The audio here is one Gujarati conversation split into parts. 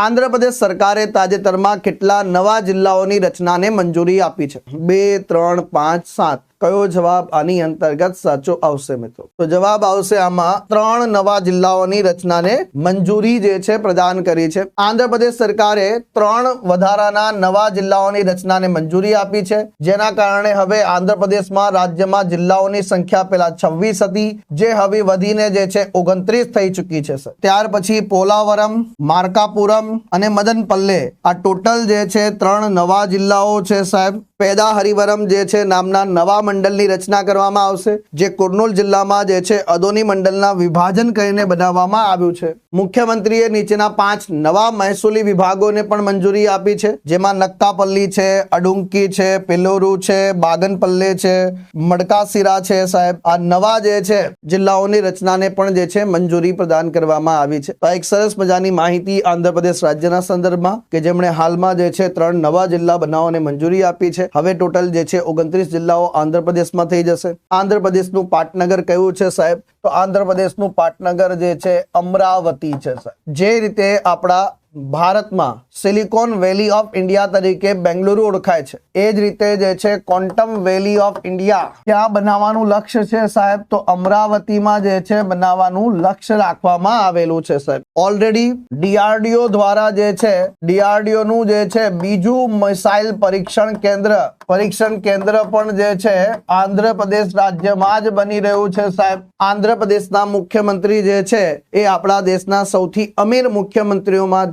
આંધ્રપ્રદેશ સરકારે તાજેતરમાં કેટલા નવા જિલ્લાઓની રચનાને મંજૂરી આપી છે? બે ત્રણ પાંચ સાત. કયો જવાબ આની અંતર્ગત સાચો આવશે મિત્રો? તો જવાબ આવશે આમાં ત્રણ નવા જિલ્લાઓની રચનાને મંજૂરી જે છે પ્રદાન કરી છે. આંધ્રપ્રદેશ સરકારે ત્રણ વધારાના નવા જિલ્લાઓની રચનાને મંજૂરી આપી છે. જેના કારણે હવે આંધ્રપ્રદેશમાં રાજ્યમાં જિલ્લાઓની સંખ્યા પેલા છવ્વીસ હતી, જે હવે વધીને જે છે ઓગણત્રીસ થઈ ચૂકી છે ત્યાર પછી પોલાવરમ, માર્કાપુરમ અને મદનપલ્લે આ ટોટલ જે છે ત્રણ નવા જિલ્લાઓ છે, સાહેબ. પેદા હરિવરમ જે છે નામના નવા મંડળની રચના કરવામાં આવશે, જે કુર્નૂલ જિલ્લામાં જે છે, અદોની મંડળના વિભાજન કરીને બનાવવામાં આવ્યું છે. મુખ્યમંત્રીએ નીચેના પાંચ નવા મહેસૂલી વિભાગોને પણ મંજૂરી આપી છે, જેમાં નક્કાપલ્લી છે, અડુંકી છે, પેલોરુ છે, બાગનપલ્લે છે મડકાસીરા છે સાહેબ. આ નવા જે છે, જિલ્લાઓની રચનાને પણ જે છે, મંજૂરી પ્રદાન કરવામાં આવી છે. તો એક સરસ મજાની માહિતી આંધ્રપ્રદેશ રાજ્યના સંદર્ભમાં, કે જેમણે હાલમાં જે છે, ત્રણ નવા જિલ્લા બનાવવાની મંજૂરી આપી છે. હવે ટોટલ જે છે, ઓગણત્રીસ જિલ્લાઓ આંધ્રપ્રદેશમાં થઈ જશે. આંધ્રપ્રદેશનું પાટનગર કયું છે સાહેબ? તો આંધ્રપ્રદેશનું પાટનગર જે છે, અમરાવતી છે, સાહેબ. જે રીતે આપણા ભારતમાં સિલિકોન વેલી ઓફ ઇન્ડિયા તરીકે બેંગલુરુ ઓળખાય છે. એ જ રીતે જે છે ક્વોન્ટમ વેલી ઓફ ઇન્ડિયા ક્યાં બનાવવાનું લક્ષ્ય છે સાહેબ? તો અમરાવતીમાં જે છે બનાવવાનું લક્ષ્ય રાખવામાં આવેલું છે સાહેબ. ઓલરેડી ડીઆરડીઓ દ્વારા જે છે ડીઆરડીઓ નું જે છે બીજું મિસાઇલ પરીક્ષણ કેન્દ્ર પરીક્ષણ કેન્દ્ર પણ જે છે આંધ્રપ્રદેશ રાજ્યમાં જ બની રહ્યું છે સાહેબ. આંધ્રપ્રદેશના મુખ્યમંત્રી જે છે એ આપણા દેશના સૌથી અમીર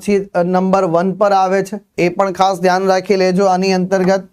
મુખ્યમંત્રીઓમાંથી નંબર વન પર આવે છે. એ પણ ખાસ ધ્યાન રાખી લેજો આની અંતર્ગત.